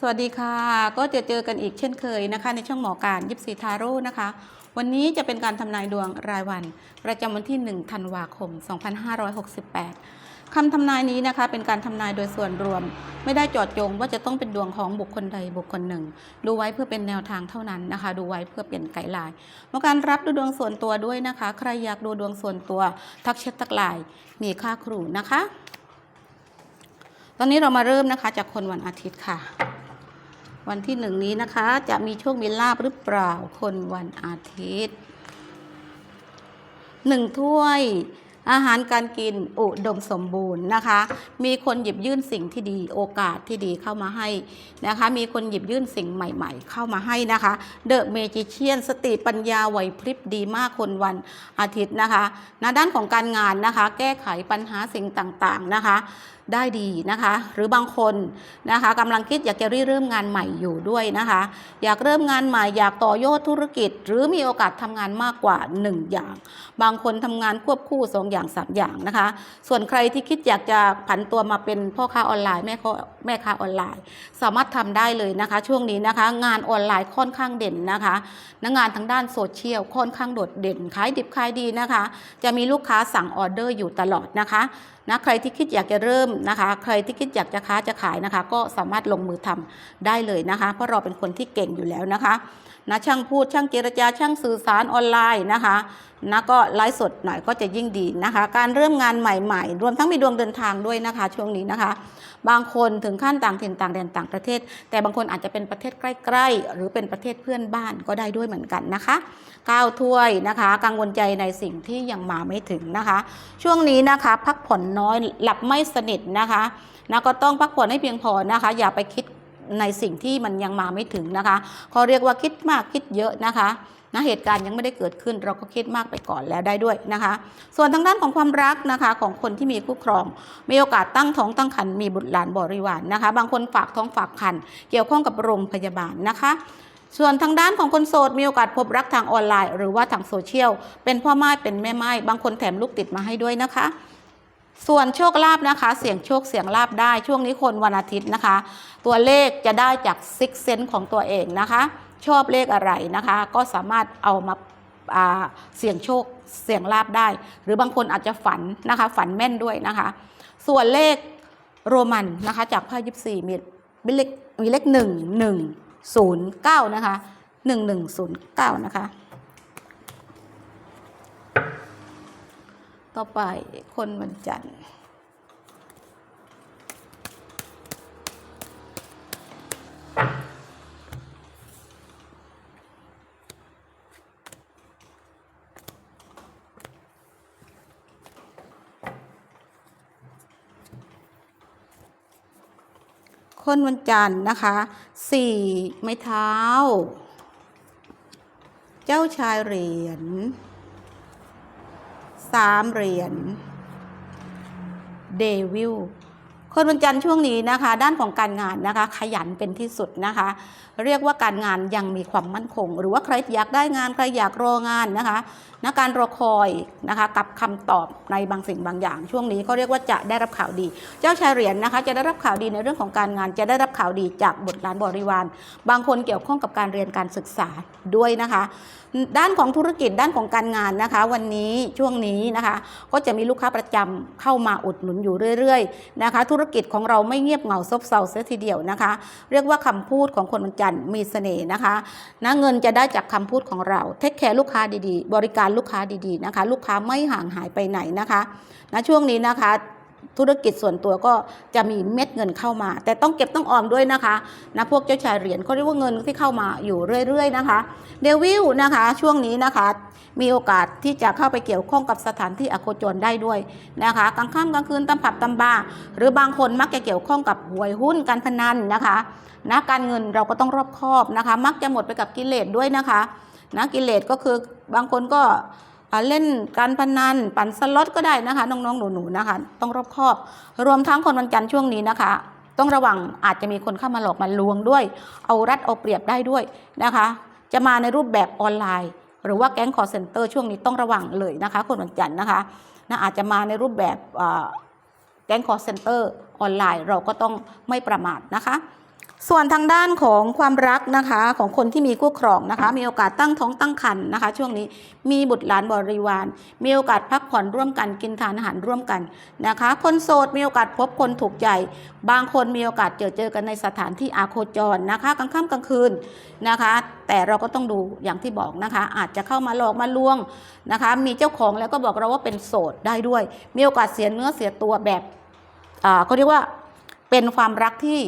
สวัสดีค่ะ ก็จะเจอกันอีกเช่นเคยนะคะ ในช่องหมอการยิปซีทาโร่นะคะ วันนี้จะเป็นการทำนายดวงรายวัน ประจำวันที่ 1 ธันวาคม 2568 คำทำนายนี้นะคะ เป็นการทำนายโดยส่วนรวม ไม่ได้จอดจงว่าจะต้องเป็นดวงของบุคคลใดบุคคลหนึ่ง ดูไว้เพื่อเป็นแนวทางเท่านั้นนะคะ ดูไว้เพื่อเป็นไกด์ไลน์มอการรับดูดวงส่วนตัวด้วยนะคะ ใครอยากดูดวงส่วนตัว ทักแชททักไลน์มีค่าครูนะคะ ตอนนี้เรามาเริ่มนะคะ จากคนวันอาทิตย์ค่ะ วันที่หนึ่งนี้นะคะ จะมีโชคมีลาบหรือเปล่าคนวันอาทิตย์หนึ่งถ้วยอาหารการกินอุดมสมบูรณ์นะคะ มีคนหยิบยื่นสิ่งที่ดีโอกาสที่ดีเข้ามาให้นะคะ มีคนหยิบยื่นสิ่งใหม่ๆ เข้ามาให้นะคะเดอะเมจิเชียนสติปัญญาไหวพริบดีมากคนวันอาทิตย์นะคะณด้านของการงานนะคะ แก้ไขปัญหาสิ่งต่างๆนะคะ ได้ดีนะคะ หรือบางคนนะคะกำลังคิดอยากจะริเริ่มงานใหม่อยู่ด้วยนะคะ อยากเริ่มงานใหม่อยากต่อยอดธุรกิจ หรือมีโอกาสทำงานมากกว่า 1 อย่าง บางคนทำงานควบคู่ 2 อย่าง 3 อย่างนะคะ ส่วนใครที่คิดอยากจะผันตัวมาเป็นพ่อค้าออนไลน์แม่ค้าแม่ค้าออนไลน์ สามารถทำได้เลยนะคะ ช่วงนี้นะคะ งานออนไลน์ค่อนข้างเด่นนะคะและงานทางด้านโซเชียลค่อนข้างโดดเด่นขายดิบขายดีนะคะ จะมีลูกค้าสั่งออเดอร์อยู่ตลอดนะคะ นะใครที่คิดอยากจะเริ่มนะคะ ใครที่คิดอยากจะค้าจะขายนะคะ ก็สามารถลงมือทำได้เลยนะคะ เพราะเราเป็นคนที่เก่งอยู่แล้วนะคะ นะช่างพูดช่างเจรจาช่างสื่อสารออนไลน์นะคะนะก็ไลฟ์สดหน่อยก็จะยิ่งดีนะคะ การเริ่มงานใหม่ๆ รวมทั้งมีดวงเดินทางด้วยนะคะ ช่วงนี้นะคะ บางคนถึงขั้นต่างถิ่นต่างแดนต่างประเทศ แต่บางคนอาจจะเป็นประเทศใกล้ ๆ หรือเป็นประเทศเพื่อนบ้านก็ได้ด้วยเหมือนกันนะคะก้าวถ้วยนะคะ กังวลใจในสิ่งที่ยังมาไม่ถึงนะคะ ช่วงนี้นะคะ พักผ่อนน้อยหลับไม่สนิทนะคะนะก็ต้องพักผ่อนให้เพียงพอนะคะ อย่าไปคิด ในสิ่งที่มันยังมาไม่ถึงนะคะเขาเรียกว่าคิดมากคิดเยอะนะคะนะเหตุการณ์ยังไม่ได้เกิดขึ้น เราก็คิดมากไปก่อนแล้วได้ด้วยนะคะ ส่วนทางด้านของความรักนะคะของคนที่มีคู่ครอง มีโอกาสตั้งท้องตั้งครรภ์มีบุตรหลานบริวารนะคะ บางคนฝากท้องฝากครรภ์เกี่ยวข้องกับโรงพยาบาลนะคะส่วนทางด้านของคนโสดมีโอกาสพบรักทางออนไลน์ หรือว่าทางโซเชียลเป็นพ่อไม้เป็นแม่ไม้บางคนแถมลูกติดมาให้ด้วยนะคะ ส่วนโชคลาภนะคะ เสียงโชคเสียงลาภได้ช่วงนี้คนวันอาทิตย์นะคะ ตัวเลขจะได้จากซิกเซนของตัวเองนะคะ ชอบเลขอะไรนะคะ ก็สามารถเอามาาเสี่ยงโชคเสี่ยงลาบได้ หรือบางคนอาจจะฝันนะคะ ฝันแม่นด้วยนะคะ ส่วนเลขโรมันนะคะ จากไพ่ยิปซีมีมีเลขมีเลขหนึ่งหนึ่งศูนย์เก้านะคะหนึ่งหนึ่งศูนย์เก้านะคะ ต่อไปคนวันจันทร์คนวันจันทร์นะคะสี่ไม้เท้า เจ้าชายเหรียญ สามเหรียญเดวิลคนวันจันทร์ช่วงนี้นะคะ ด้านของการงานนะคะ ขยันเป็นที่สุดนะคะ เรียกว่าการงานยังมีความมั่นคง หรือว่าใครอยากได้งานใครอยากรองานนะคะนะการรอคอยนะคะ กับคำตอบในบางสิ่งบางอย่าง ช่วงนี้ก็เรียกว่าจะได้รับข่าวดี เจ้าชายเหรียญนะคะ จะได้รับข่าวดีในเรื่องของการงาน จะได้รับข่าวดีจากบุตรหลานบริวาร บางคนเกี่ยวข้องกับการเรียนการศึกษาด้วยนะคะด้านของธุรกิจด้านของการงานนะคะ วันนี้ช่วงนี้นะคะ ก็จะมีลูกค้าประจำเข้ามาอุดหนุนอยู่เรื่อยๆนะคะ ธุรกิจของเราไม่เงียบเหงาซบเซาเสียทีเดียวนะคะ เรียกว่าคำพูดของคนวันจันทร์มีเสน่ห์นะคะนะเงินจะได้จากคำพูดของเราเทคแคร์ลูกค้าดีๆ บริการลูกค้าดีๆนะคะ ลูกค้าไม่ห่างหายไปไหนนะคะนะช่วงนี้นะคะ ธุรกิจส่วนตัวก็จะมีเม็ดเงินเข้ามา แต่ต้องเก็บต้องออมด้วยนะคะนะพวกเจ้าชายเหรียญเขาเรียกว่าเงินที่เข้ามาอยู่เรื่อย ๆ นะคะเดวิลนะคะช่วงนี้นะคะ มีโอกาสที่จะเข้าไปเกี่ยวข้องกับสถานที่อโคจรได้ด้วยนะคะกลางค่ำกลางคืนตำผับตำบาร์หรือบางคนมักจะเกี่ยวข้องกับหวยหุ้นการพนันนะคะนะการเงินเราก็ต้องรอบคอบนะคะ มักจะหมดไปกับกิเลสด้วยนะคะนะกิเลสก็คือบางคนก็ เล่นการพนันปั่นสล็อตก็ได้นะคะ น้องๆหนูๆนะคะ ต้องรอบคอบ รวมทั้งคนวันจันทร์ช่วงนี้นะคะ ต้องระวังอาจจะมีคนเข้ามาหลอกมาลวงด้วย เอารัดเอาเปรียบได้ด้วยนะคะ จะมาในรูปแบบออนไลน์ หรือว่าแก๊งคอร์เซนเตอร์ช่วงนี้ต้องระวังเลยนะคะ คนวันจันทร์นะคะนะอาจจะมาในรูปแบบแก๊งคอร์เซนเตอร์ออนไลน์ เราก็ต้องไม่ประมาทนะคะ ส่วนทางด้านของความรักนะคะของคนที่มีคู่ครองนะคะ มีโอกาสตั้งท้องตั้งครรภ์นะคะ ช่วงนี้มีบุตรหลานบริวาร มีโอกาสพักผ่อนร่วมกันกินทานอาหารร่วมกันนะคะ คนโสดมีโอกาสพบคนถูกใจ บางคนมีโอกาสเจอเจอกันในสถานที่อาโคจรนะคะกลางค่ำกลางคืนนะคะ แต่เราก็ต้องดูอย่างที่บอกนะคะ อาจจะเข้ามาหลอกมาลวงนะคะ มีเจ้าของแล้วก็บอกเราว่าเป็นโสดได้ด้วย มีโอกาสเสียเนื้อเสียตัวแบบอ่าเขาเรียกว่าเป็นความรักที่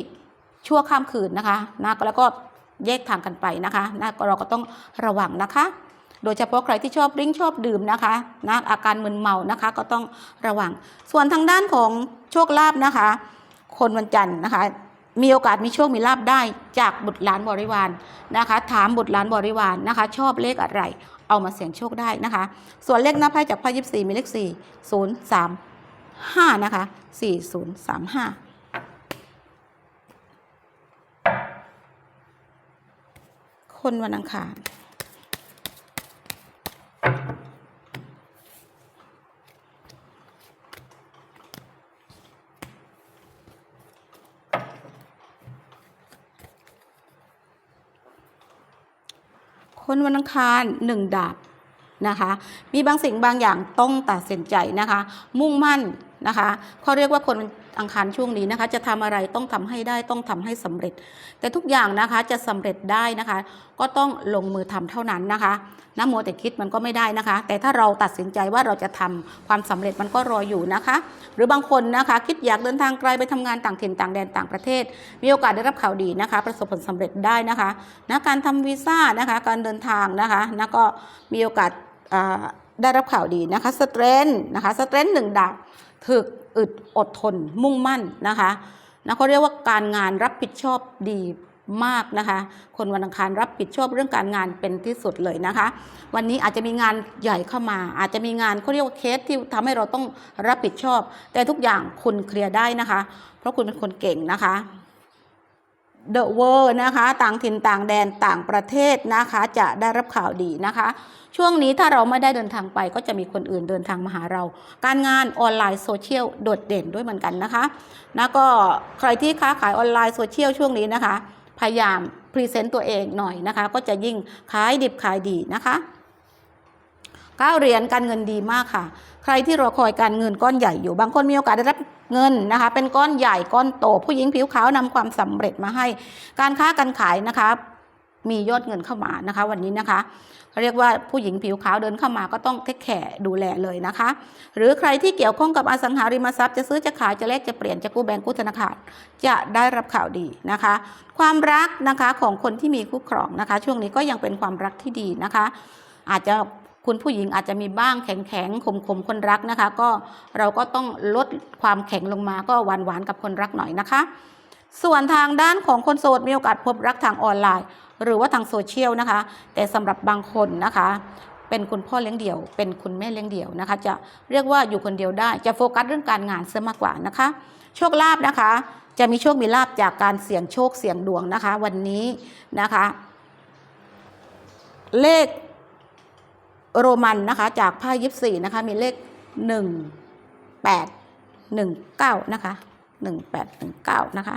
ชั่วข้ามคืนนะคะนะแล้วก็แยกทางกันไปนะคะนะเราก็ต้องระวังนะคะ โดยเฉพาะใครที่ชอบดริ้งชอบดื่มนะคะนะอาการมึนเมานะคะก็ต้องระวัง ส่วนทางด้านของโชคลาภนะคะ คนวันจันทร์นะคะ มีโอกาสมีโชคมีลาภได้จากบุตรหลานบริวารนะคะ ถามบุตรหลานบริวารนะคะ ชอบเลขอะไร เอามาเสี่ยงโชคได้นะคะ ส่วนเลขหน้าไพ่จากไพ่ยิบสี่มีเลขสี่ศูนย์สามห้านะคะสี่ศูนย์สามห้า คนวันอังคารคนวันอังคารหนึ่งดาบนะคะ มีบางสิ่งบางอย่างต้องตัดสินใจนะคะ มุ่งมั่น นะคะเขาเรียกว่าคนอังคารช่วงนี้นะคะ จะทำอะไรต้องทำให้ได้ต้องทำให้สำเร็จ แต่ทุกอย่างนะคะจะสำเร็จได้นะคะ ก็ต้องลงมือทำเท่านั้นนะคะนะมัวแต่คิดมันก็ไม่ได้นะคะ แต่ถ้าเราตัดสินใจว่าเราจะทำความสำเร็จมันก็รออยู่นะคะ หรือบางคนนะคะ คิดอยากเดินทางไกลไปทำงานต่างถิ่นต่างแดนต่างประเทศ มีโอกาสได้รับข่าวดีนะคะ ประสบผลสำเร็จได้นะคะนะการทำวีซ่านะคะ การเดินทางนะคะนะก็มีโอกาสได้รับข่าวดีนะคะสเตรนนะคะสเตรนหนึ่งดาบ ถึกอึดอดทน มุ่งมั่นนะคะนะเขาเรียกว่าการงานรับผิดชอบดีมากนะคะ คนวันอังคารรับผิดชอบเรื่องการงานเป็นที่สุดเลยนะคะ วันนี้อาจจะมีงานใหญ่เข้ามา อาจจะมีงานเขาเรียกว่าเคสที่ทำให้เราต้องรับผิดชอบ แต่ทุกอย่างคุณเคลียร์ได้นะคะ เพราะคุณเป็นคนเก่งนะคะ เดอะเวอร์นะคะต่างถิ่นต่างแดนต่างประเทศนะคะจะได้รับข่าวดีนะคะ ช่วงนี้ถ้าเราไม่ได้เดินทางไปก็จะมีคนอื่นเดินทางมาหาเรา การงานออนไลน์โซเชียลโดดเด่นด้วยเหมือนกันนะคะนะก็ใครที่ค้าขายออนไลน์โซเชียลช่วงนี้นะคะ พยายามพรีเซนต์ตัวเองหน่อยนะคะ ก็จะยิ่งขายดิบขายดีนะคะก้าเหรียญการเงินดีมากค่ะ ใครที่รอคอยการเงินก้อนใหญ่อยู่บางคนมีโอกาสได้รับ เงินนะคะ เป็นก้อนใหญ่ก้อนโต ผู้หญิงผิวขาวนำความสำเร็จมาให้ การค้าการขายนะคะ มียอดเงินเข้ามานะคะ วันนี้นะคะเรียกว่าผู้หญิงผิวขาวเดินเข้ามาก็ต้องเทคแคร์ดูแลเลยนะคะ หรือใครที่เกี่ยวข้องกับอสังหาริมทรัพย์จะซื้อจะขายจะแลกจะเปลี่ยนจะกู้แบงก์กู้ธนาคารจะได้รับข่าวดีนะคะ ความรักนะคะของคนที่มีคู่ครองนะคะ ช่วงนี้ก็ยังเป็นความรักที่ดีนะคะ อาจจะ คุณผู้หญิงอาจจะมีบ้างแข็งแข็งขมขมคนรักนะคะ ก็เราก็ต้องลดความแข็งลงมาก็หวานหวานกับคนรักหน่อยนะคะ ส่วนทางด้านของคนโสดมีโอกาสพบรักทางออนไลน์ หรือว่าทางโซเชียลนะคะ แต่สำหรับบางคนนะคะ เป็นคุณพ่อเลี้ยงเดี่ยว เป็นคุณแม่เลี้ยงเดี่ยวนะคะ จะเรียกว่าอยู่คนเดียวได้จะโฟกัสเรื่องการงานเสียมากกว่านะคะ โชคลาภนะคะ จะมีโชคมีลาภจากการเสี่ยงโชคเสี่ยงดวงนะคะ วันนี้นะคะ เลข โรมันนะคะจากไพ่ยิปซีนะคะมีเลขหนึ่งแปดหนึ่งเก้านะคะหนึ่งแปดหนึ่งเก้านะคะ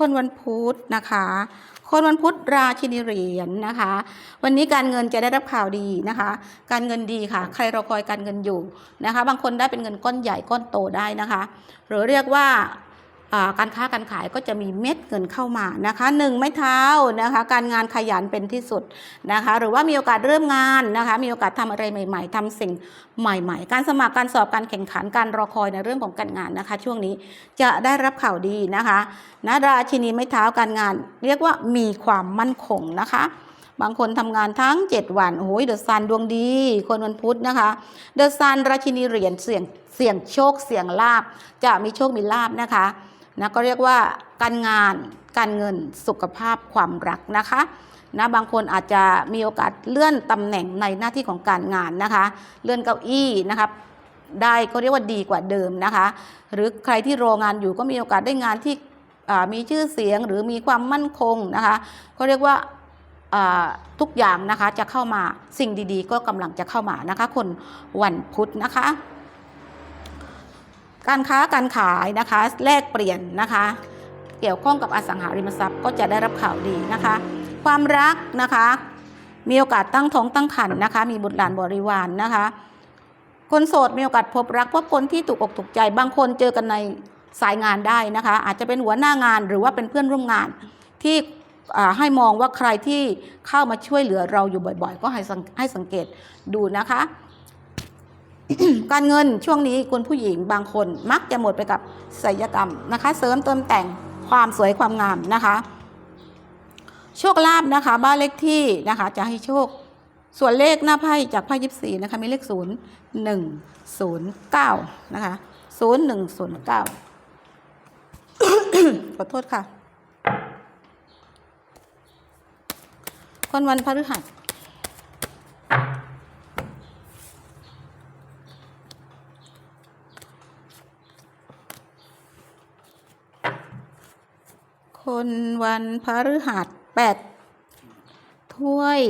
คนวันพุธนะคะ คนวันพุธราชินีเหรียญนะคะ วันนี้การเงินจะได้รับข่าวดีนะคะ การเงินดีค่ะ ใครรอคอยการเงินอยู่นะคะ บางคนได้เป็นเงินก้อนใหญ่ก้อนโตได้นะคะ หรือเรียกว่าอ่า การค้าการขายก็จะมีเม็ดเงินเข้ามานะคะหนึ่งไม้เท้านะคะการงานขยันเป็นที่สุดนะคะหรือว่ามีโอกาสเริ่มงานนะคะมีโอกาสทำอะไรใหม่ ๆทำสิ่งใหม่ ๆ การสมัครการสอบการแข่งขันการรอคอยในเรื่องของการงานนะคะ ช่วงนี้จะได้รับข่าวดีนะคะนะราชินีไม้เท้าการงาน เรียกว่ามีความมั่นคงนะคะบางคนทำงานทั้ง 7 วัน โอ้ยเดอะซันดวงดี คนวันพุธนะคะ เดอะซันราชินีเหรียญเสี่ยงเสี่ยงโชคเสี่ยงลาบ จะมีโชคมีลาบนะคะ นะก็เรียกว่าการงานการเงินสุขภาพความรักนะคะนะบางคนอาจจะมีโอกาสเลื่อนตำแหน่งในหน้าที่ของการงานนะคะ เลื่อนเก้าอี้นะคะได้ก็เรียกว่าดีกว่าเดิมนะคะ หรือใครที่รองานอยู่ก็มีโอกาสได้งานที่มีชื่อเสียงหรือมีความมั่นคงนะคะก็เรียกว่าทุกอย่างนะคะจะเข้ามาสิ่งดีๆ ก็กำลังจะเข้ามานะคะ คนวันพุธนะคะ การค้าการขายนะคะแลกเปลี่ยนนะคะ เกี่ยวข้องกับอสังหาริมทรัพย์ก็จะได้รับข่าวดีนะคะ ความรักนะคะ มีโอกาสตั้งท้องตั้งครรภ์นะคะ มีบุตรหลานบริวารนนะคะ คนโสดมีโอกาสพบรักพบคนที่ถูกอกถูกใจบางคนเจอกันในสายงานได้นะคะ อาจจะเป็นหัวหน้างานหรือว่าเป็นเพื่อนร่วมงานที่ให้มองว่าใครที่เข้ามาช่วยเหลือเราอยู่บ่อย ๆ ก็ให้ให้สังเกตดูนะคะ การเงินช่วงนี้คุณผู้หญิงบางคนมักจะหมดไปกับศิลกรรมนะคะ เสริมเติมแต่งความสวยความงามนะคะ โชคลาภนะคะ บ้านเลขที่นะคะ จะให้โชคส่วนเลขหน้าไพ่จากไพ่ยิบสีนะคะมีเลขศูนย์หนึ่งศูนย์เก้านะคะศูนย์หนึ่งศูนย์เก้าขอโทษค่ะ คนวันพฤหัส คนวันพฤหัสแปดถ้วย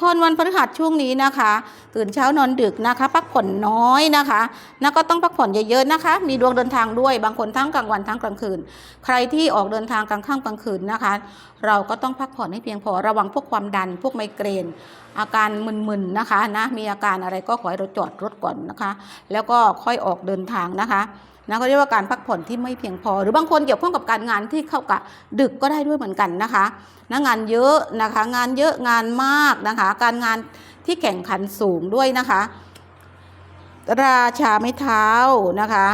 คนวันพฤหัสช่วงนี้นะคะ ตื่นเช้านอนดึกนะคะ พักผ่อนน้อยนะคะแล้วก็ต้องพักผ่อนเยอะๆนะคะ มีดวงเดินทางด้วยบางคนทั้งกลางวันทั้งกลางคืน ใครที่ออกเดินทางกลางค่ำกลางคืนนะคะ เราก็ต้องพักผ่อนให้เพียงพอระวังพวกความดัน พวกไมเกรน อาการมึนๆนะคะนะมีอาการอะไรก็ขอให้เราจอดรถก่อนนะคะ แล้วก็ค่อยออกเดินทางนะคะ นะเขาเรียกว่าการพักผ่อนที่ไม่เพียงพอ หรือบางคนเกี่ยวข้องกับการงานที่เข้ากับดึกก็ได้ด้วยเหมือนกันนะคะนะงานเยอะนะคะงานเยอะงานมากนะคะ การงานที่แข่งขันสูงด้วยนะคะ ราชาไม้เท้านะคะ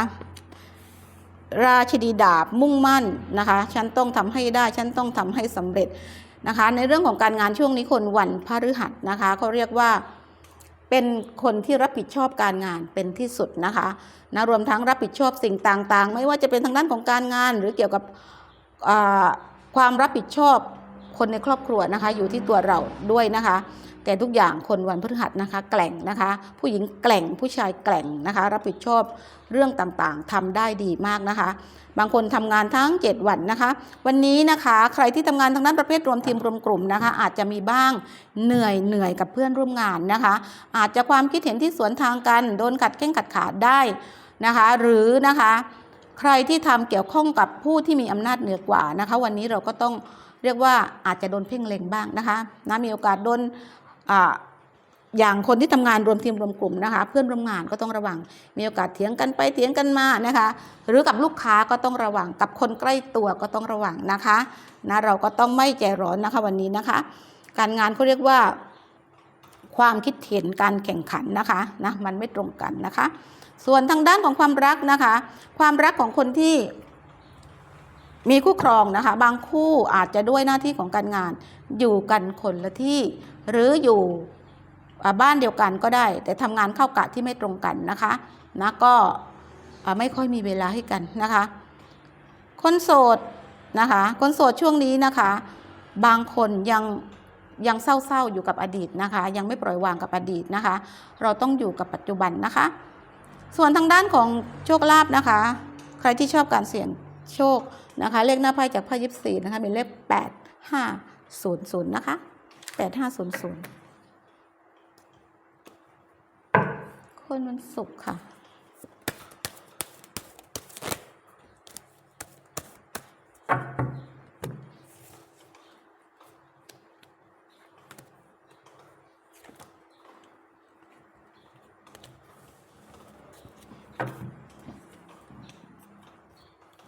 ราชินีดาบมุ่งมั่นนะคะ ฉันต้องทำให้ได้ฉันต้องทำให้สำเร็จนะคะ ในเรื่องของการงานช่วงนี้คนวันพฤหัสนะคะเขาเรียกว่า เป็นคนที่รับผิดชอบการงานเป็นที่สุดนะคะนะรวมทั้งรับผิดชอบสิ่งต่างๆ ไม่ว่าจะเป็นทางด้านของการงาน หรือเกี่ยวกับความรับผิดชอบคนในครอบครัวนะคะ อยู่ที่ตัวเราด้วยนะคะ แต่ทุกอย่างคนวันพฤหัสนะคะ แกล่งนะคะ ผู้หญิงแกล่งผู้ชายแกล่งนะคะ รับผิดชอบเรื่องต่างๆทำได้ดีมากนะคะ บางคนทำงานทั้ง 7 วันนะคะ วันนี้นะคะใครที่ทำงานทางด้านประเภทรวมทีมรวมกลุ่มนะคะ อาจจะมีบ้างเหนื่อยเหนื่อยกับเพื่อนร่วมงานนะคะ อาจจะความคิดเห็นที่สวนทางกันโดนกัดแข้งกัดขาได้นะคะ หรือนะคะใครที่ทำเกี่ยวข้องกับผู้ที่มีอำนาจเหนือกว่านะคะ วันนี้เราก็ต้องเรียกว่าอาจจะโดนเพ่งเล็งบ้างนะคะนะมีโอกาสโดน อย่างคนที่ทำงานรวมทีมรวมกลุ่มนะคะ เพื่อนร่วมงานก็ต้องระวัง มีโอกาสเถียงกันไปเถียงกันมานะคะ หรือกับลูกค้าก็ต้องระวัง กับคนใกล้ตัวก็ต้องระวังนะคะนะเราก็ต้องไม่ใจร้อนนะคะวันนี้นะคะ การงานเขาเรียกว่า ความคิดเห็นการแข่งขันนะคะนะมันไม่ตรงกันนะคะ ส่วนทางด้านของความรักนะคะ ความรักของคนที่ มีคู่ครองนะคะ บางคู่อาจจะด้วยหน้าที่ของการงาน อยู่กันคนละที่ หรืออยู่บ้านเดียวกันก็ได้ แต่ทำงานเข้ากะที่ไม่ตรงกันนะคะนะก็ไม่ค่อยมีเวลาให้กันนะคะ คนโสดนะคะ คนโสดช่วงนี้นะคะ บางคนยังยังเศร้าๆอยู่กับอดีตนะคะ ยังไม่ปล่อยวางกับอดีตนะคะ เราต้องอยู่กับปัจจุบันนะคะ ส่วนทางด้านของโชคลาภนะคะ ใครที่ชอบการเสี่ยงโชค นะคะ เลขหน้าไพ่จากไพ่ยิปซีนะคะเป็นเลขแปดห้าศูนย์ศูนย์นะคะแปดห้าศูนย์ศูนย์คนวันศุกร์ค่ะ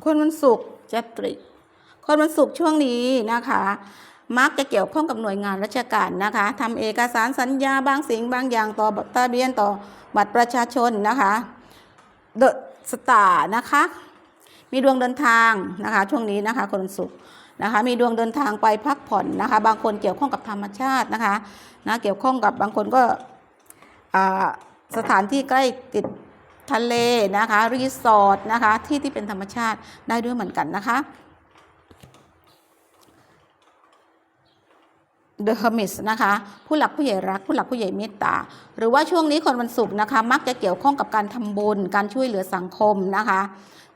คนวันศุกร์ จะตริคนวันศุกร์ช่วงนี้นะคะ มักจะเกี่ยวข้องกับหน่วยงานราชการนะคะทำเอกสารสัญญาบางสิ่งบางอย่างต่อทะเบียนต่อบัตรประชาชนนะคะเดอะสตาร์นะคะ มีดวงเดินทางนะคะ ช่วงนี้นะคะ คนศุกร์นะคะ มีดวงเดินทางไปพักผ่อนนะคะ บางคนเกี่ยวข้องกับธรรมชาตินะคะนะเกี่ยวข้องกับบางคนก็สถานที่ใกล้ติด ทะเลนะคะรีสอร์ทนะคะที่ที่เป็นธรรมชาติได้ด้วยเหมือนกันนะคะ The Hermit นะคะ ผู้หลักผู้ใหญ่รัก ผู้หลักผู้ใหญ่เมตตา หรือว่าช่วงนี้คนวันศุกร์นะคะ มักจะเกี่ยวข้องกับการทำบุญ การช่วยเหลือสังคมนะคะ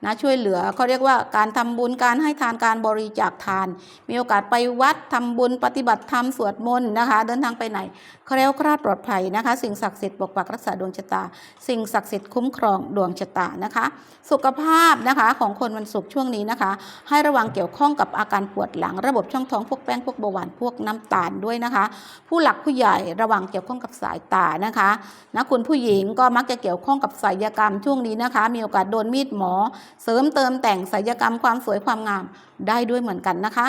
นะช่วยเหลือเขาเรียกว่าการทำบุญการให้ทานการบริจาคทาน มีโอกาสไปวัดทำบุญปฏิบัติธรรมสวดมนต์นะคะ เดินทางไปไหนแคล้วคลาดปลอดภัยนะคะ สิ่งศักดิ์สิทธิ์ปกปักรักษาดวงชะตา สิ่งศักดิ์สิทธิ์คุ้มครองดวงชะตานะคะ สุขภาพนะคะของคนวันศุกร์ช่วงนี้นะคะ ให้ระวังเกี่ยวข้องกับอาการปวดหลัง ระบบช่องท้องพวกแป้งพวกเบาหวานพวกน้ำตาลด้วยนะคะ ผู้หลักผู้ใหญ่ระวังเกี่ยวข้องกับสายตานะคะนะคุณผู้หญิงก็มักจะเกี่ยวข้องกับศัลยกรรมช่วงนี้นะคะ มีโอกาสโดนมีดหมอเสริมเติมแต่งศัลยกรรมความสวยความงามได้ด้วยเหมือนกันนะคะ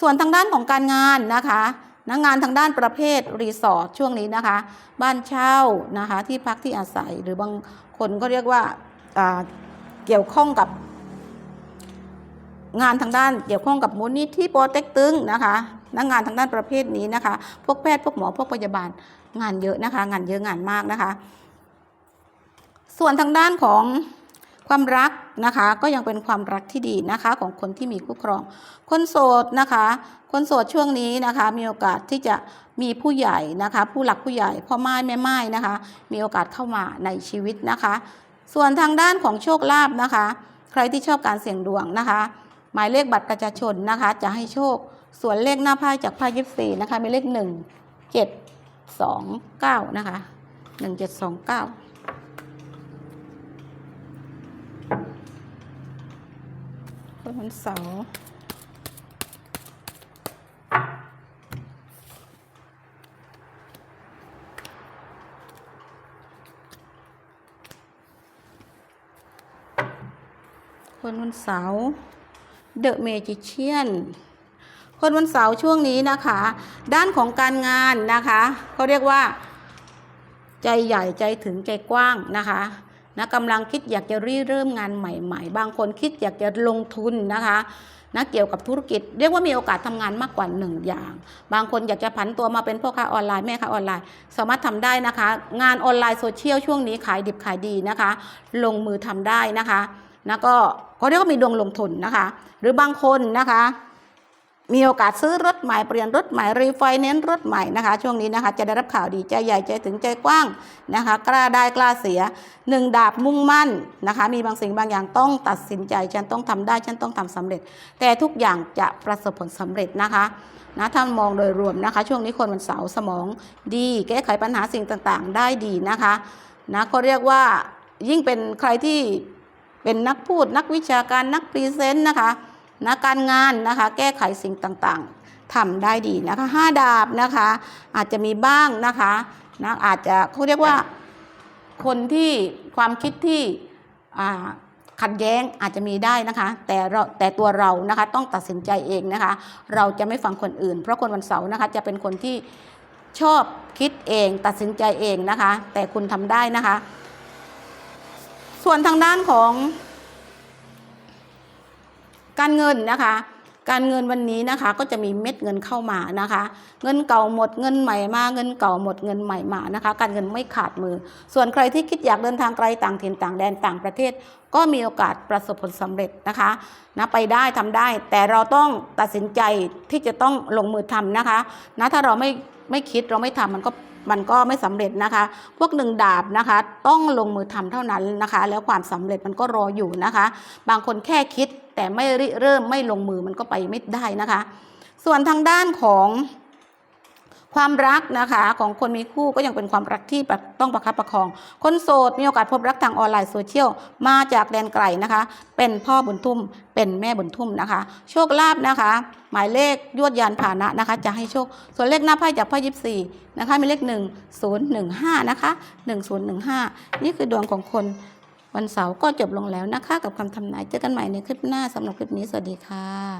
ส่วนทางด้านของการงานนะคะนะงานทางด้านประเภทรีสอร์ทช่วงนี้นะคะ บ้านเช่านะคะที่พักที่อาศัยหรือบางคนก็เรียกว่าอ่าเกี่ยวข้องกับ งานทางด้านเกี่ยวข้องกับมูลนิธิโปรเต็กตึงนะคะนักงานทางด้านประเภทนี้นะคะ พวกแพทย์พวกหมอพวกพยาบาลงานเยอะนะคะ งานเยอะงานมากนะคะ ส่วนทางด้านของความรัก นะคะ ก็ยังเป็นความรักที่ดีนะคะของคนที่มีคู่ครอง คนโสดนะคะ คนโสดช่วงนี้นะคะมีโอกาสที่จะมีผู้ใหญ่นะคะ ผู้หลักผู้ใหญ่พ่อไม้แม่ไม้นะคะ มีโอกาสเข้ามาในชีวิตนะคะ ส่วนทางด้านของโชคลาภนะคะ ใครที่ชอบการเสี่ยงดวงนะคะ หมายเลขบัตรประชาชนนะคะ จะให้โชคส่วนเลขหน้าไพ่จากไพ่ยิปซีนะคะมีเลขหนึ่งเจ็ดสองเก้านะคะหนึ่งเจ็ดสองเก้า วันเสาร์คนวันเสาร์เดอะเมจิเชียนคนวันเสาร์ช่วงนี้นะคะ ด้านของการงานนะคะเขาเรียกว่า ใจใหญ่ใจถึงใจกว้างนะคะ นะกำลังคิดอยากจะริเริ่มงานใหม่ ๆ บางคนคิดอยากจะลงทุนนะคะนะเกี่ยวกับธุรกิจ เรียกว่ามีโอกาสทำงานมากกว่าหนึ่งอย่าง บางคนอยากจะผันตัวมาเป็นพ่อค้าออนไลน์แม่ค้าออนไลน์ สามารถทำได้นะคะ งานออนไลน์โซเชียลช่วงนี้ขายดิบขายดีนะคะ ลงมือทำได้นะคะนะก็ก็เรียกว่ามีดวงลงทุนนะคะ หรือบางคนนะคะ มีโอกาสซื้อรถใหม่เปลี่ยนรถใหม่รีไฟแนนซ์รถใหม่นะคะ ช่วงนี้นะคะจะได้รับข่าวดีใจใหญ่ใจถึงใจกว้างนะคะ กล้าได้กล้าเสียหนึ่งดาบมุ่งมั่นนะคะ มีบางสิ่งบางอย่างต้องตัดสินใจฉันต้องทำได้ฉันต้องทำสำเร็จ แต่ทุกอย่างจะประสบผลสำเร็จนะคะนะถ้ามองโดยรวมนะคะ ช่วงนี้คนวันเสาร์สมองดี แก้ไขปัญหาสิ่งต่างๆ ได้ดีนะคะนะก็เรียกว่ายิ่งเป็นใครที่เป็นนักพูดนักวิชาการนักพรีเซนต์นะคะ นะการงานนะคะแก้ไขสิ่งต่างๆทำได้ดีนะคะห้าดาบนะคะอาจจะมีบ้างนะคะนะอาจจะเขาเรียกว่าคนที่ความคิดที่ขัดแย้งอาจจะมีได้นะคะ แต่เราแต่ตัวเรานะคะต้องตัดสินใจเองนะคะ เราจะไม่ฟังคนอื่น เพราะคนวันเสาร์นะคะจะเป็นคนที่ชอบคิดเองตัดสินใจเองนะคะ แต่คุณทำได้นะคะ ส่วนทางด้านของ การเงินนะคะ การเงินวันนี้นะคะก็จะมีเม็ดเงินเข้ามานะคะ เงินเก่าหมดเงินใหม่มาเงินเก่าหมดเงินใหม่มานะคะ การเงินไม่ขาดมือ ส่วนใครที่คิดอยากเดินทางไกลต่างถิ่นต่างแดนต่างประเทศ ก็มีโอกาสประสบผลสำเร็จนะคะนะไปได้ทำได้ แต่เราต้องตัดสินใจที่จะต้องลงมือทำนะคะนะถ้าเราไม่ไม่คิดเราไม่ทำมันก็มันก็ไม่สำเร็จนะคะ พวกหนึ่งดาบนะคะ ต้องลงมือทำเท่านั้นนะคะ แล้วความสำเร็จมันก็รออยู่นะคะ บางคนแค่คิด แต่ไม่ริเริ่มไม่ลงมือมันก็ไปไม่ได้นะคะ ส่วนทางด้านของความรักนะคะของคนมีคู่ก็ยังเป็นความรักที่ต้องประคับประคอง คนโสดมีโอกาสพบรักทางออนไลน์โซเชียลมาจากแดนไกลนะคะ เป็นพ่อบุญทุ่ม เป็นแม่บุญทุ่มนะคะ โชคลาภนะคะ หมายเลขยวดยานพานะนะคะ จะให้โชค ส่วนเลขหน้าไพ่จากไพ่ยิบสี่นะคะมีเลขหนึ่งศูนย์หนึ่งห้านะคะหนึ่งศูนย์หนึ่งห้านี่คือดวงของคน วันเสาร์ก็จบลงแล้วนะคะ กับคำทำนายเจอกันใหม่ในคลิปหน้าสำหรับคลิปนี้สวัสดีค่ะ